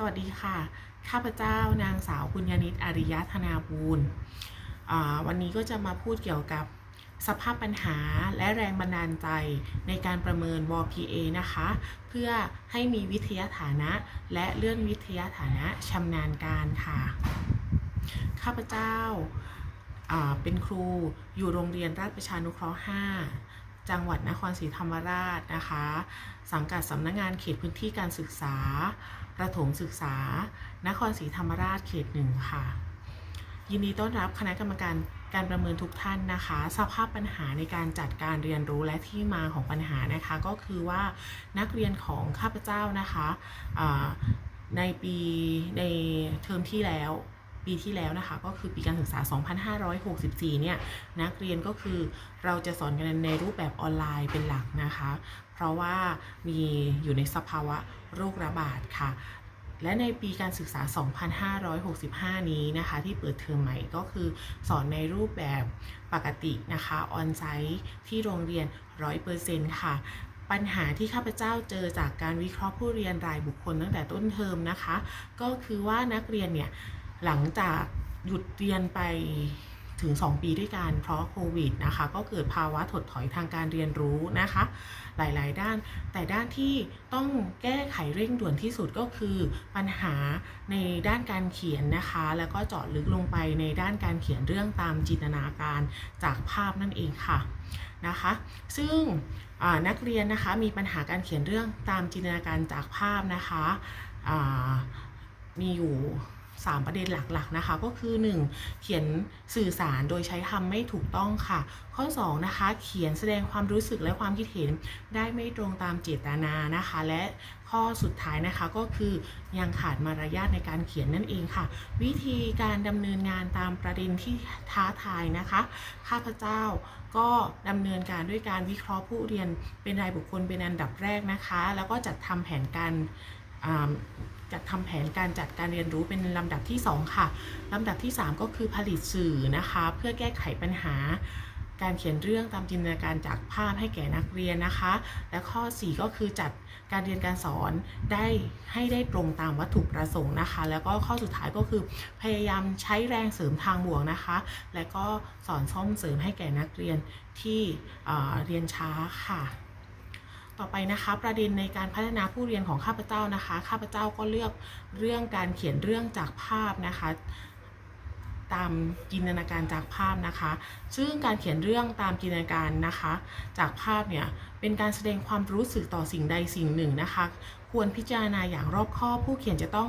สวัสดีค่ะ ข้าพเจ้านางสาวปุญญานิตอาริยธนาบูรณ์วันนี้ก็จะมาพูดเกี่ยวกับสภาพปัญหาและแรงบันดาลใจในการประเมิน WPA นะคะ เพื่อให้มีวิทยาฐานะและเลื่อนวิทยาฐานะชำนาญการค่ะ ข้าพเจ้าอ่าเป็นครูอยู่โรงเรียนราชประชานุเคราะห์ 5 จังหวัดนครศรีธรรมราชนะคะ สังกัดสำนักงานเขตพื้นที่การศึกษา ประถมศึกษา นครศรีธรรมราชเขตหนึ่งค่ะ ยินดีต้อนรับคณะกรรมการการประเมินทุกท่านนะคะ สภาพปัญหาในการจัดการเรียนรู้และที่มาของปัญหานะคะ ก็คือว่านักเรียนของข้าพเจ้านะคะในปีในเทอมที่แล้ว ปีที่แล้วนะคะ ก็คือปีการศึกษา 2564 เนี่ยนักเรียนก็คือเราจะสอนกันในรูปแบบออนไลน์เป็นหลักนะคะ เพราะว่ามีอยู่ในสภาวะโรคระบาดค่ะและในปีการศึกษา 2565 นี้นะคะ ที่เปิดเทอมใหม่ก็คือสอนในรูปแบบปกตินะคะออนไซต์ที่โรงเรียน 100%ค่ะ ปัญหาที่ข้าพเจ้าเจอจากการวิเคราะห์ผู้เรียนรายบุคคลตั้งแต่ต้นเทอมนะคะ ก็คือว่านักเรียนเนี่ย หลังจากหยุดเรียนไปถึง 2 ปีด้วยกันเพราะโควิดนะคะ ก็เกิดภาวะถดถอยทางการเรียนรู้นะคะ หลายๆ ด้าน แต่ด้านที่ต้องแก้ไขเร่งด่วนที่สุดก็คือปัญหาในด้านการเขียนนะคะ แล้วก็เจาะลึกลงไปในด้านการเขียนเรื่องตามจินตนาการจากภาพนั่นเองค่ะนะคะ ซึ่งนักเรียนนะคะมีปัญหาการเขียนเรื่องตามจินตนาการจากภาพนะคะมีอยู่ 3 ประเด็นหลักๆนะคะ ก็คือ 1. เขียนสื่อสารโดยใช้คำไม่ถูกต้องค่ะ ข้อ2นะคะเขียนแสดงความรู้สึกและความคิดเห็นได้ไม่ตรงตามเจตนานะคะ และข้อสุดท้ายนะคะก็คือยังขาดมารยาทในการเขียนนั่นเองค่ะ วิธีการดำเนินงานตามประเด็นที่ท้าทายนะคะ ข้าพเจ้าก็ดำเนินการด้วยการวิเคราะห์ผู้เรียนเป็นรายบุคคลเป็นอันดับแรกนะคะ แล้วก็จัดทำแผนการ จัดทำแผนการจัดการเรียนรู้เป็นลำดับที่ 2 ค่ะลำดับที่ 3 ก็คือผลิตสื่อนะคะ เพื่อแก้ไขปัญหา การเขียนเรื่องตามจินตนาการจากภาพให้แก่นักเรียนนะคะ และข้อ 4 ก็คือจัดการเรียนการสอนได้ให้ได้ตรงตามวัตถุประสงค์นะคะ แล้วก็ข้อสุดท้ายก็คือพยายามใช้แรงเสริมทางบวกนะคะ และก็สอนซ่อมเสริมให้แก่นักเรียนที่เเรียนช้าค่ะ ต่อไปนะคะประเด็นในการพัฒนาผู้เรียนของข้าพเจ้านะคะ ข้าพเจ้าก็เลือกเรื่องการเขียนเรื่องจากภาพนะคะ ตามจินตนาการจากภาพนะคะ ซึ่งการเขียนเรื่องตามจินตนาการนะคะ จากภาพเนี่ยเป็นการแสดงความรู้สึกต่อสิ่งใดสิ่งหนึ่งนะคะ ควรพิจารณาอย่างรอบคอบผู้เขียนจะต้อง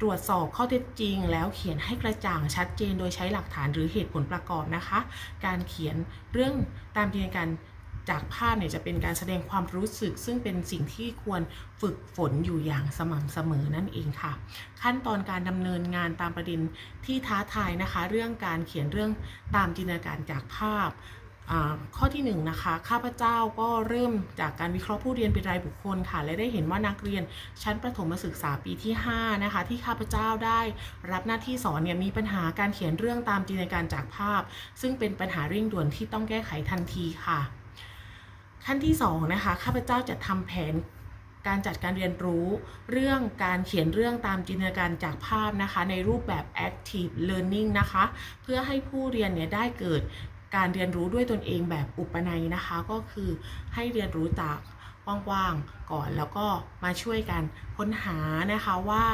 ตรวจสอบข้อเท็จจริง แล้วเขียนให้กระจ่างชัดเจนโดยใช้หลักฐานหรือเหตุผลประกอบนะคะ การเขียนเรื่องตามจินตนาการ จากภาพเนี่ยจะเป็นการแสดงความรู้สึก ซึ่งเป็นสิ่งที่ควรฝึกฝนอยู่อย่างสม่ำเสมอนั่นเองค่ะ ขั้นตอนการดำเนินงานตามประเด็นที่ท้าทายนะคะ เรื่องการเขียนเรื่องตามจินตนาการจากภาพข้อที่1นงนะคะข้าพเจ้าก็เริ่มจากการวิเคราะห์ผู้เรียนเป็นรายบุคคลค่ะ และได้เห็นว่านักเรียนชั้นประถมศึกษาปีที่5นะคะที่ข้าพเจ้าได้รับหน้าที่สอนเนี่ยมีปัญหาการเขียนเรื่องตามจินตนาการจากภาพ ซึ่งเป็นปัญหาเร่งด่วนที่ต้องแก้ไขทันทีค่ะ ขั้นที่2นะคะข้าพเจ้าจะทำแผนการจัดการเรียนรู้เรื่องการเขียนเรื่องตามจินตนาการจากภาพนะคะ ในรูปแบบ active learning นะคะ เพื่อให้ผู้เรียนเนี่ยได้เกิดการเรียนรู้ด้วยตนเองแบบอุปนัยนะคะ ก็คือให้เรียนรู้จาก ว้างๆก่อนแล้วก็มาช่วยกันค้นหานะคะว่า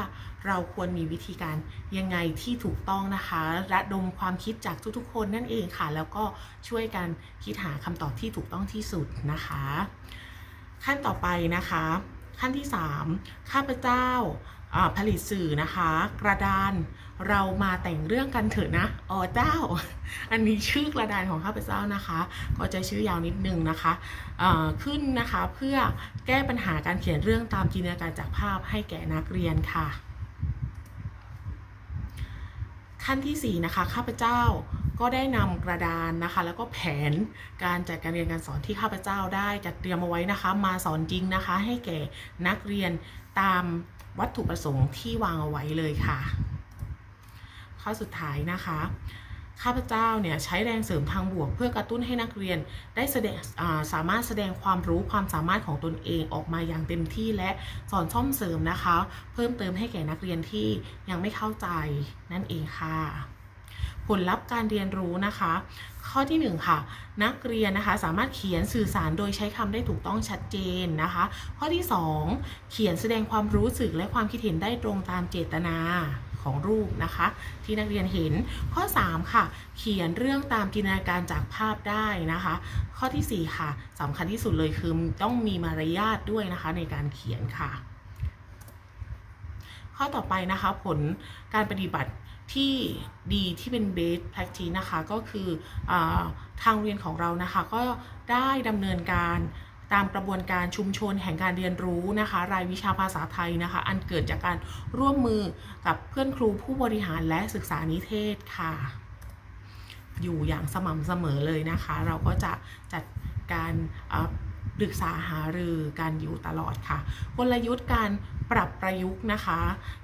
เราควรมีวิธีการยังไงที่ถูกต้องนะคะระดมความคิดจากทุกๆ คนนั่นเองค่ะ แล้วก็ช่วยกันคิดหาคำตอบที่ถูกต้องที่สุดนะคะ ขั้นต่อไปนะคะ ขั้นที่ 3 ข้าพเจ้า ผลิตสื่อนะคะ กระดานเรามาแต่งเรื่องกันเถอะนะอ๋อเจ้า อันนี้ชื่อกระดานของข้าพเจ้านะคะ ก็จะชื่อยาวนิดนึงนะคะขึ้นนะคะเพื่อแก้ปัญหาการเขียนเรื่องตามจินตนาการจากภาพให้แก่นักเรียนค่ะ ขั้นที่4นะคะข้าพเจ้าก็ได้นำกระดานนะคะ แล้วก็แผนการจัดการเรียนการสอนที่ข้าพเจ้าได้จัดเตรียมเอาไว้นะคะ มาสอนจริงนะคะ ให้แก่นักเรียนตาม วัตถุประสงค์ที่วางเอาไว้เลยค่ะ ข้อสุดท้ายนะคะข้าพเจ้าเนี่ยใช้แรงเสริมทางบวก เพื่อกระตุ้นให้นักเรียนได้แสดงอ่าสามารถแสดงความรู้ความสามารถของตนเองออกมาอย่างเต็มที่และสอนซ่อมเสริมนะคะ เพิ่มเติมให้แก่นักเรียนที่ยังไม่เข้าใจนั่นเองค่ะ ผลลัพธ์การเรียนรู้นะคะ ข้อที่1ค่ะนักเรียนนะคะสามารถเขียนสื่อสารโดยใช้คำได้ถูกต้องชัดเจนนะคะ ข้อที่ 2 เขียนแสดงความรู้สึกและความคิดเห็นได้ตรงตามเจตนาของรูปนะคะ ที่นักเรียนเห็นข้อ 3 ค่ะ เขียนเรื่องตามจินตนาการจากภาพได้นะคะ ข้อทีสี่4 ค่ะสำคัญที่สุดเลยคือต้องมีมารยาทด้วยนะคะในการเขียนค่ะ ข้อต่อไปนะคะผลการปฏิบัติ ที่ดีที่เป็น best practice นะคะ ก็คืออทางเรียนของเรานะคะ ก็ได้ดำเนินการตามกระบวนการชุมชนแห่งการเรียนรู้นะคะ รายวิชาภาษาไทยนะคะ อันเกิดจากการร่วมมือกับเพื่อนครูผู้บริหารและศึกษานิเทศค่ะ อยู่อย่างสม่ำเสมอเลยนะคะ เราก็จะจัดการ ปรึกษาหารือกันอยู่ตลอดค่ะ กลยุทธ์การปรับประยุกต์นะคะ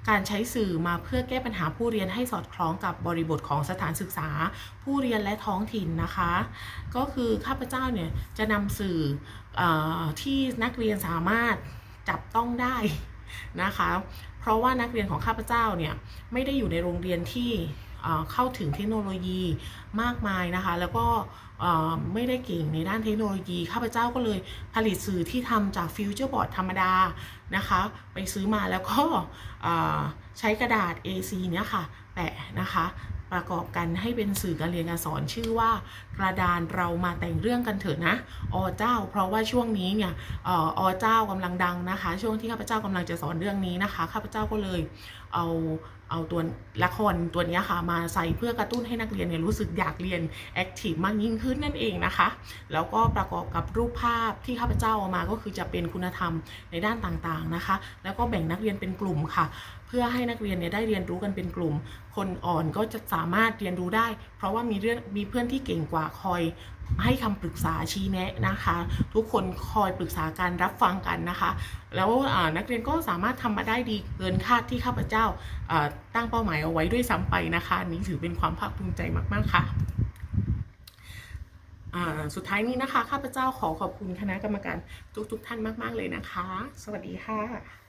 การใช้สื่อมาเพื่อแก้ปัญหาผู้เรียนให้สอดคล้องกับบริบทของสถานศึกษา ผู้เรียนและท้องถิ่นนะคะ ก็คือข้าพเจ้าเนี่ยจะนำสื่ออที่นักเรียนสามารถจับต้องได้นะคะ เพราะว่านักเรียนของข้าพเจ้าเนี่ยไม่ได้อยู่ในโรงเรียนที่ เข้าถึงเทคโนโลยีมากมายนะคะ แล้วก็ไม่ได้เก่งในด้านเทคโนโลยี ข้าพเจ้าก็เลยผลิตสื่อที่ทำจากฟิวเจอร์บอร์ดธรรมดานะคะ ไปซื้อมาแล้วก็ใช้กระดาษ A4 เนี่ยค่ะ แปะนะคะประกอบกันให้เป็นสื่อการเรียนการสอนชื่อว่ากระดานเรามาแต่งเรื่องกันเถอะนะอเจ้า เพราะว่าช่วงนี้เนี่ยอออเจ้ากำลังดังนะคะ ช่วงที่ข้าพเจ้ากำลังจะสอนเรื่องนี้นะคะ ข้าพเจ้าก็เลยเอา เอาตัวละครตัวนี้ค่ะมาใส่เพื่อกระตุ้นให้นักเรียนเนี่ยรู้สึกอยากเรียนแอคทีฟมากยิ่งขึ้นนั่นเองนะคะ แล้วก็ประกอบกับรูปภาพที่ข้าพเจ้าเอามาก็คือจะเป็นคุณธรรมในด้านต่างๆนะคะ แล้วก็แบ่งนักเรียนเป็นกลุ่มค่ะ เพื่อให้นักเรียนเนี่ยได้เรียนรู้กันเป็นกลุ่ม คนอ่อนก็จะสามารถเรียนรู้ได้ เพราะว่ามีเรื่องมีเพื่อนที่เก่งกว่าคอยให้คำปรึกษาชี้แนะนะคะ ทุกคนคอยปรึกษากันรับฟังกันนะคะ แล้วนักเรียนก็สามารถทำมาได้ดีเกินคาดที่ข้าพเจ้าตั้งเป้าหมายเอาไว้ด้วยซ้ำไปนะคะนี้ถือเป็นความภาคภูมิใจมาก ๆ ค่ะสุดท้ายนี้นะคะ ข้าพเจ้าขอขอบคุณคณะกรรมการทุกๆท่านมาก ๆ เลยนะคะ สวัสดีค่ะ